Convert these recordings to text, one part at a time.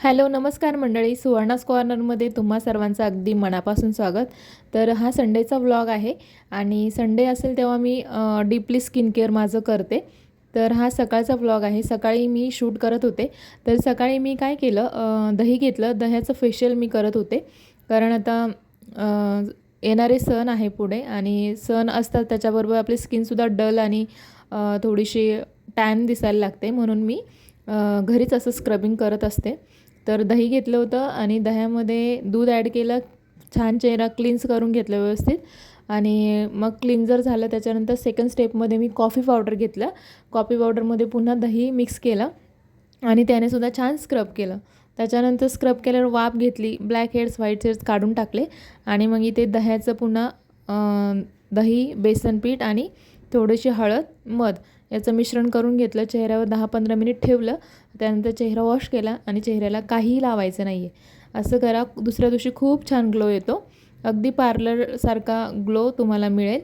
Hello नमस्कार मंडळी. सुवर्णास कॉर्नरमध्ये तुम्हा सर्वांचं अगदी मनापासून स्वागत. तर हा संडेचा व्लॉग आहे आणि संडे असेल तेव्हा मी डीपली स्किन केअर माझं करते. तर हा सकाळचा व्लॉग आहे. सकाळी मी शूट करत होते. तर सकाळी मी काय केलं दही घेतलं. दह्याचं फेशियल मी करत होते. कारण आता येणारे सण आहे पुढे आणि सण असतात त्याच्याबरोबर आपली स्किनसुद्धा डल आणि थोडीशी टॅन दिसायला लागते म्हणून मी घरीच असं स्क्रबिंग करत असते. तर दही घेतलं होतं आणि दह्यामध्ये दूध ॲड केलं छान चेहरा क्लिन्स करून घेतलं व्यवस्थित. आणि मग क्लिन्झर झालं त्याच्यानंतर सेकंड स्टेपमध्ये मी कॉफी पावडर घेतलं. कॉफी पावडरमध्ये पुन्हा दही मिक्स केलं आणि त्याने सुद्धा छान स्क्रब केलं. त्याच्यानंतर स्क्रब केल्यावर वाफ घेतली ब्लॅक हेड्स व्हाईट हेड्स काढून टाकले आणि मग इथे दह्याचं पुन्हा दही बेसन पीठ आणि थोडीशी हळद मध. याचं मिश्रण करून घेतलं चेहऱ्यावर दहा पंधरा मिनिट ठेवलं त्यानंतर चेहरा वॉश केला आणि चेहऱ्याला काहीही लावायचं नाही आहे असं करा दुसऱ्या दिवशी खूप छान ग्लो येतो. अगदी पार्लरसारखा ग्लो तुम्हाला मिळेल.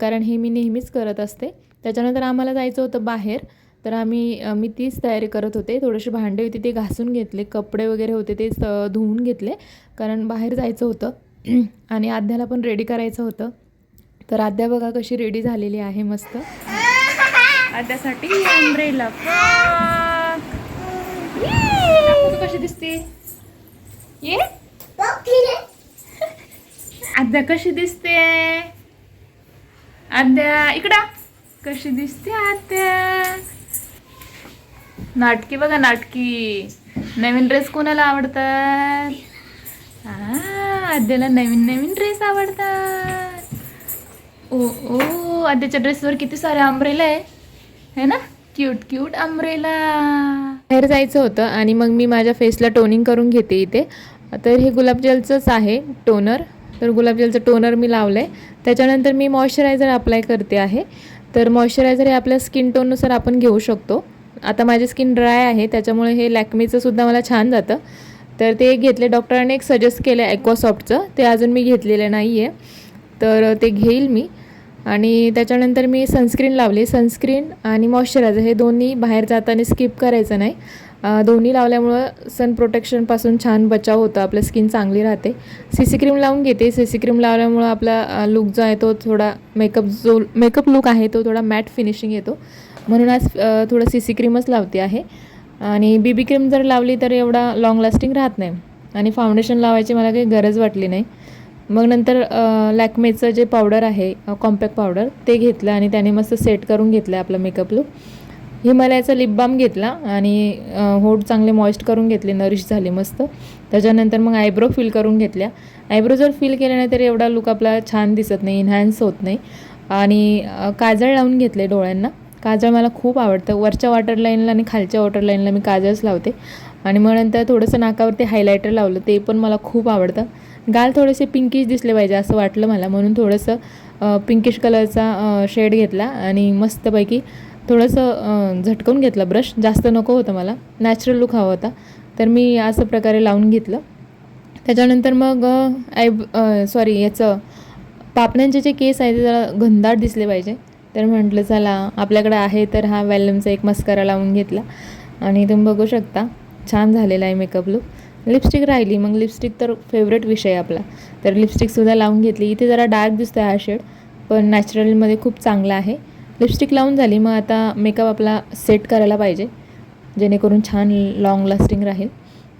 कारण हे मी नेहमीच करत असते. त्याच्यानंतर आम्हाला जायचं होतं बाहेर. तर आम्ही मी तीच तयारी करत होते. थोडेसे भांडे होते ते घासून घेतले. कपडे वगैरे होते ते स- धुवून घेतले. कारण बाहेर जायचं होतं. आणि आद्याला पण रेडी करायचं होतं. तर आद्या बघा कशी रेडी झालेली आहे मस्त. आद्यासाठी अम्ब्रेला कशी दिसते ये? आद्या कशी दिसते? आद्या इकडा. कशी दिसते आद्या? नाटकी बघा नाटकी. नवीन ड्रेस कोणाला आवडतात? हा आद्याला नवीन नवीन ड्रेस आवडतात. ओ ओ आद्याच्या ड्रेसवर किती सारे आंब्रेला आहे है ना? क्यूट क्यूट अम्ब्रेला बाहेर जायचं होतं आणि मग मी माझ्या फेसला टोनिंग करून घेते इथे. तर हे गुलाबजलचंच आहे टोनर तर गुलाबजलचं टोनर मी लावलं आहे त्याच्यानंतर मी मॉइश्चरायझर अप्लाय करते आहे. तर मॉइश्चरायझर हे आपल्या स्किन टोननुसार आपण घेऊ शकतो. आता माझी स्किन ड्राय आहे त्याच्यामुळे हे लॅक्मीचं सुद्धा मला छान जातं. तर ते घेतले डॉक्टरांनी एक सजेस्ट केलं आहे ॲक्वासॉफ्टचं ते अजून मी घेतलेलं नाही आहे तर ते घेईल मी. आणि त्याच्यानंतर मी सनस्क्रीन लावली. सनस्क्रीन आणि मॉइश्चरायझर हे दोन्ही बाहेर जाताना स्किप करायचं नाही. दोन्ही लावल्यामुळं सन प्रोटेक्शनपासून छान बचाव होतो. आपलं स्किन चांगली राहते. सी सी क्रीम लावून घेते. सी सी क्रीम लावल्यामुळं आपला लुक जो आहे तो थोडा मेकअप जो मेकअप लुक आहे तो थोडा मॅट फिनिशिंग येतो. म्हणून आज थोडं सी सी क्रीमच लावते आहे. आणि बी बी क्रीम जर लावली तर एवढा लाँग लास्टिंग राहत नाही. आणि फाउंडेशन लावायची मला काही गरज वाटली नाही. मग नंतर लॅकमेचं जे पावडर आहे कॉम्पॅक्ट पावडर ते घेतलं आणि त्याने मस्त सेट करून घेतलं आपलं मेकअप लुक हिमालयाचा लिप बाम घेतला आणि होठ चांगले मॉइस्ट करून घेतले नरिश झाले मस्त. त्याच्यानंतर मग आयब्रो फिल करून घेतल्या. आयब्रो जर फिल केले नाही तर एवढा लुक आपला छान दिसत नाही इन्हॅन्स होत नाही. आणि काजळ लावून घेतले डोळ्यांना. काजळ मला खूप आवडतं. वरच्या वॉटर लाईनला आणि खालच्या वॉटर लाईनला मी काजळच लावते. आणि मग नंतर थोडंसं नाकावरती हायलायटर लावलं ते पण मला खूप आवडतं. गाल थोडेसे पिंकिश दिसले पाहिजे असं वाटलं मला. म्हणून थोडंसं पिंकिश कलरचा शेड घेतला आणि मस्तपैकी थोडंसं झटकून घेतलं ब्रश जास्त नको होतं मला. नॅचरल लुक हवा होता. तर मी असं प्रकारे लावून घेतलं. त्याच्यानंतर मग आयब सॉरी याचं पापण्यांचे जे केस आहे ते जरा घनदाट दिसले पाहिजे. तर म्हटलं चला आपल्याकडे आहे तर हा वॅलमचा एक मस्करा लावून घेतला. आणि तुम्ही बघू शकता छान झालेला आहे मेकअप लुक लिपस्टिक राहिली मग लिपस्टिक तर फेवरेट विषय आपला. तर लिपस्टिकसुद्धा लावून घेतली. इथे जरा डार्क दिसतो आहे हा शेड पण नॅचरलमध्ये खूप चांगला आहे. लिपस्टिक लावून झाली मग आता मेकअप आपला सेट करायला पाहिजे जेणेकरून छान लाँग लास्टिंग राहील.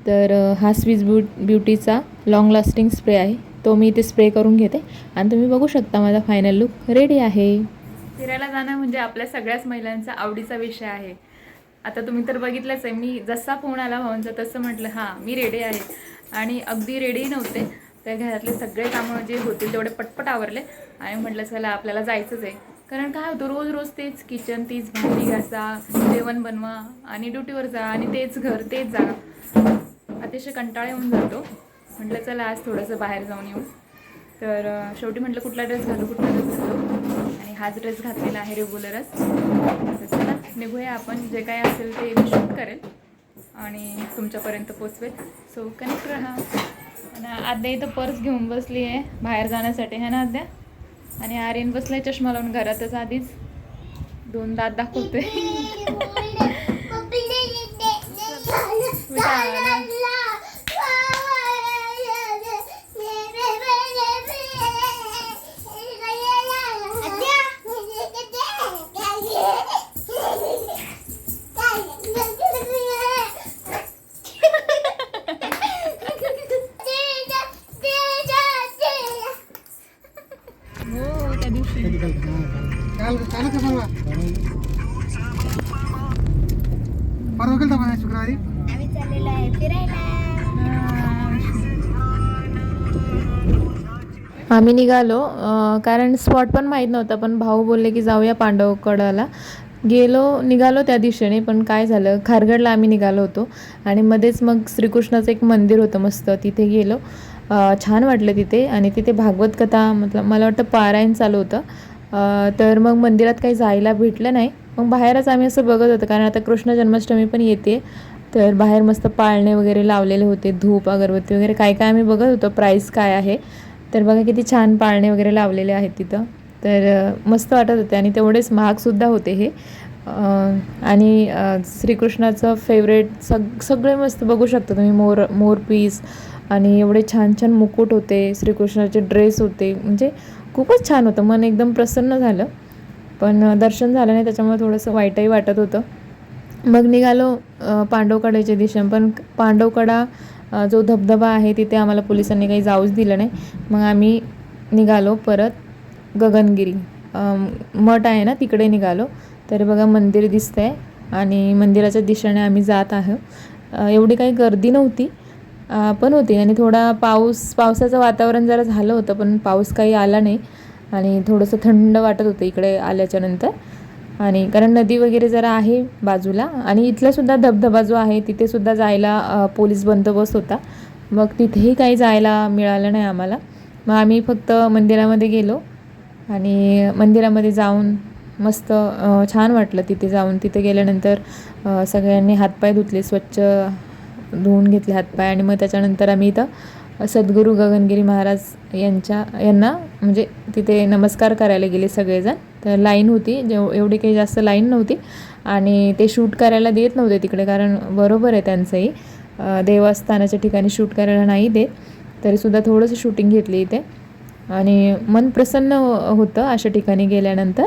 तर हा स्विस ब्यू ब्युटीचा लाँग लास्टिंग स्प्रे आहे. तो मी इथे स्प्रे करून घेते. आणि तुम्ही बघू शकता माझा फायनल लुक रेडी आहे. फिरायला जाणं म्हणजे आपल्या सगळ्याच महिलांचा आवडीचा विषय आहे. आता तुम्ही तर बघितलंच आहे मी जसा फोन आला भावांचा तसं म्हटलं हां मी रेडी आहे. आणि अगदी रेडी नव्हते. त्या घरातले सगळे कामं जे होतील तेवढे पटपट आवरले. आणि म्हटलं चला आपल्याला जायचंच आहे. कारण काय होतं रोज रोज तेच किचन तीच भांडी घासा जेवण बनवा आणि ड्युटीवर जा आणि तेच घर तेच जागा. अतिशय कंटाळा येऊन जातो. म्हटलं चला आज थोडंसं बाहेर जाऊन येऊ. तर शेवटी म्हटलं कुठला ड्रेस घालू कुठला ड्रेस घालू? आणि हाच ड्रेस घातलेला आहे रेग्युलरच निघूया आपण जे काय असेल ते मी शूट करेल आणि तुमच्यापर्यंत पोचवेल सो कनेक्ट राहा. आणि आद्या इथं पर्स घेऊन बसली आहे बाहेर जाण्यासाठी है ना आद्या? आणि आर्यन बसलाय चष्मा लावून घरातच आधीच. दोन दात दाखवतोय. आम्ही निघालो. कारण स्पॉट पण माहीत नव्हता पण भाऊ बोलले की जाऊया पांडवकडाला. गेलो निघालो त्या दिशेने पण काय झालं खारगडला आम्ही निघालो होतो. आणि मध्येच मग श्रीकृष्णाचं एक मंदिर होतं मस्त तिथे गेलो. छान वाटलं तिथे. आणि तिथे भागवत कथा मतलब मला वाटतं पारायण चालू होतं. तर मग मंदिरात काही जायला भेटलं नाही. मग बाहेरच आम्ही असं बघत होतो कारण आता कृष्ण जन्माष्टमी पण येते. तर बाहेर मस्त पाळणे वगैरे लावलेले होते धूप अगरबत्ती वगैरे काय काय आम्ही बघत होतो प्राईस काय आहे. तर बघा किती छान पाळणे वगैरे लावलेले आहेत तिथं. तर मस्त वाटत होते आणि तेवढेच महागसुद्धा होते हे. आणि श्रीकृष्णाचं फेवरेट सग सगळे मस्त बघू शकता तुम्ही मोर मोर पीस आणि एवढे छान छान मुकुट होते श्रीकृष्णाचे ड्रेस होते. म्हणजे खूपच छान होतं. मन एकदम प्रसन्न झालं. पण दर्शन झालं नाही त्याच्यामुळे थोडंसं वाईटही वाटत होतं. मग निघालो अ, पांडवकड्याच्या दिशेने. पण पांडवकडा जो धबधबा आहे तिथे आम्हाला पोलिसांनी काही जाऊच दिलं नाही. मग आम्ही निघालो परत गगनगिरी. मठ आहे ना तिकडे निघालो. तर बघा मंदिर दिसतंय आणि मंदिराच्या दिशेने आम्ही जात आहोत एवढी काही गर्दी नव्हती. पण होती आणि थोडा पाऊस पावसाचं वातावरण जरा झालं होतं पण पाऊस काही आला नाही. आणि थोडंसं थंड वाटत होतं इकडे आल्याच्यानंतर आणि कारण नदी वगैरे जरा आहे बाजूला आणि इथलासुद्धा धबधबा जो आहे तिथेसुद्धा जायला पोलीस बंदोबस्त होता. मग तिथेही काही जायला मिळालं नाही आम्हाला. मग आम्ही फक्त मंदिरामध्ये गेलो आणि मंदिरामध्ये जाऊन मस्त छान वाटलं तिथे जाऊन. तिथे गेल्यानंतर सगळ्यांनी हातपाय धुतले स्वच्छ धुवून घेतले हातपाय आणि मग त्याच्यानंतर आम्ही इथं सद्गुरू गगनगिरी महाराज यांच्या यांना म्हणजे तिथे नमस्कार करायला गेले सगळेजण. तर लाईन होती जेव एवढी काही जास्त लाईन नव्हती. आणि ते शूट करायला देत नव्हते तिकडे कारण बरोबर आहे त्यांचंही. देवस्थानाच्या ठिकाणी शूट करायला नाही देत. तरीसुद्धा थोडंसं शूटिंग घेतली इथे. आणि मन प्रसन्न होतं अशा ठिकाणी गेल्यानंतर.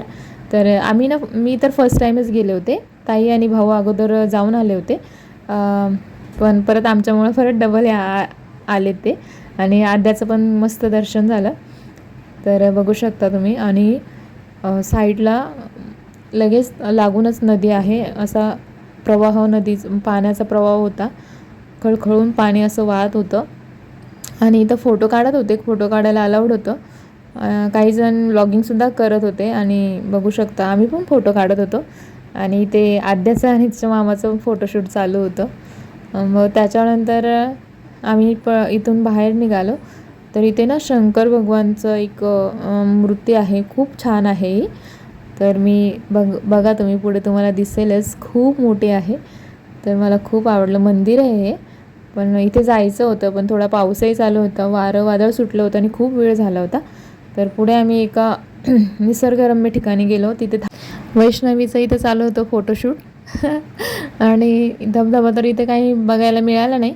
तर आम्ही ना मी तर फर्स्ट टाईमच गेले होते. ताई आणि भाऊ अगोदर जाऊन आले होते. पण परत आमच्यामुळं परत डबल या आले ते. आणि आद्याचं पण मस्त दर्शन झालं. तर बघू शकता तुम्ही. आणि साईडला लगेच लागूनच नदी आहे. असा प्रवाह नदी पाण्याचा प्रवाह होता. खळखळून पाणी असं वाहत होतं. आणि इथं फोटो काढत होते. फोटो काढायला अलाउड होतं. काही जण ब्लॉगिंगसुद्धा करत होते. आणि बघू शकता आम्ही पण फोटो काढत होतो. आणि ते आद्याचं आणि तिच्या मामाचं फोटोशूट चालू होतं. मग त्याच्यानंतर आम्ही प इथून बाहेर निघालो. तर इथे ना शंकर भगवानचं एक मूर्ती आहे. खूप छान आहे ही. तर मी बघ बघा तुम्ही पुढे तुम्हाला दिसेलच. खूप मोठी आहे. तर मला खूप आवडलं. मंदिर आहे हे. पण इथे जायचं होतं पण थोडा पाऊसही चालू होता. वारं वादळ सुटलं होतं आणि खूप वेळ झाला होता. तर पुढे आम्ही एका निसर्गरम्य ठिकाणी गेलो. तिथे वैष्णवीचं इथं चालू होतं फोटोशूट आणि धबधबा तर इथे काही बघायला मिळाला नाही.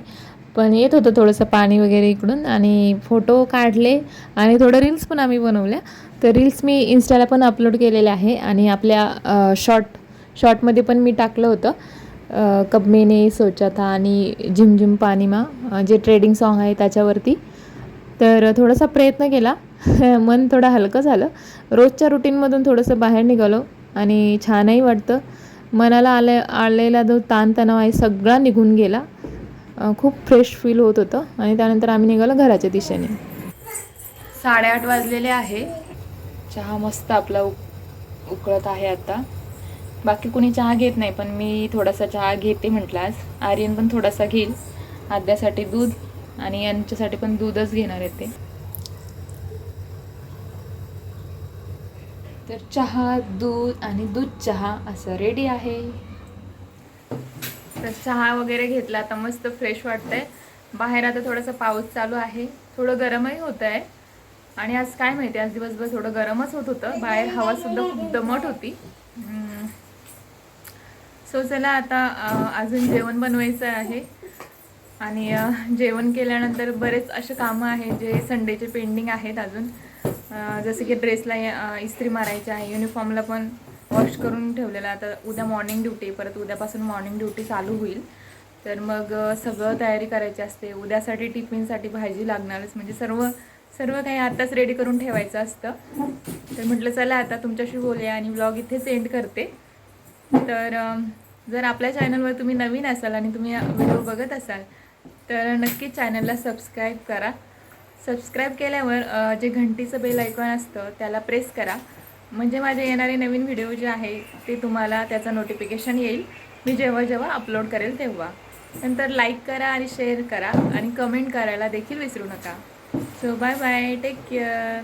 पण येत होतं थोडंसं पाणी वगैरे इकडून आणि फोटो काढले आणि थोडं रील्स पण आम्ही बनवल्या. तर रील्स मी इन्स्टाला पण अपलोड केलेले आहे आणि आपल्या शॉर्ट शॉर्टमध्ये पण मी टाकलं होतं. कबमेने कब सोचा था आणि झिमझिम झिम जे ट्रेडिंग सॉन्ग आहे त्याच्यावरती. तर थोडासा प्रयत्न केला. मन थोडं हलकं झालं. रोजच्या रुटीनमधून थोडंसं बाहेर निघालो आणि छानही वाटतं. मनाला आले आलेला जो ताणतणाव आहे सगळा निघून गेला. खूप फ्रेश फील होत होतं आणि त्यानंतर आम्ही निघालो घराच्या दिशेने. साडेआठ वाजलेले आहे. चहा मस्त आपला उक उकळत आहे आता. बाकी कुणी चहा घेत नाही पण मी थोडासा चहा घेते म्हटलं आज आर्यन पण थोडासा घेईल. आद्यासाठी दूध आणि यांच्यासाठी पण दूधच घेणार आहे ते. तर चहा दूध आणि दूध चहा असं रेडी आहे. तर चहा वगैरे घेतला आता मस्त फ्रेश वाटतंय. बाहेर आता थोडासा पाऊस चालू आहे. थोडं गरमही होत आहे. आणि आज काय माहिती आज दिवसभर थोडं गरमच होत होतं. बाहेर हवा सुद्धा खूप दमट होती. सो चला आता अजून जेवण बनवायचं आहे. आणि जेवण केल्यानंतर बरेच असे कामं आहेत जे संडेचे पेंडिंग आहेत अजून. जसं की ड्रेसला इस्त्री मारायची आहे युनिफॉर्मला पण वॉश करून ठेवलेलं आता उद्या मॉर्निंग ड्युटी परत उद्यापासून मॉर्निंग ड्युटी चालू होईल. तर मग सगळं तयारी करायची असते. उद्यासाठी टिफिनसाठी भाजी लागणारच. म्हणजे सर्व सर्व काही आत्ताच रेडी करून ठेवायचं असतं. तर म्हटलं चला आता तुमच्याशी बोलूया आणि ब्लॉग इथे सेंड करते. तर जर आपल्या चॅनलवर तुम्ही नवीन असाल आणि तुम्ही व्हिडिओ बघत असाल तर नक्कीच चॅनलला सबस्क्राईब करा. सबस्क्राईब केल्यावर जे घंटीचं बेल आयकॉन असतं त्याला प्रेस करा. म्हणजे माझे येणारे नवीन व्हिडिओ जे आहे ते तुम्हाला त्याचं नोटिफिकेशन येईल. मी जेव्हा जेव्हा अपलोड करेल तेव्हा. नंतर लाईक करा आणि शेअर करा आणि कमेंट करायला देखील विसरू नका. So bye bye take care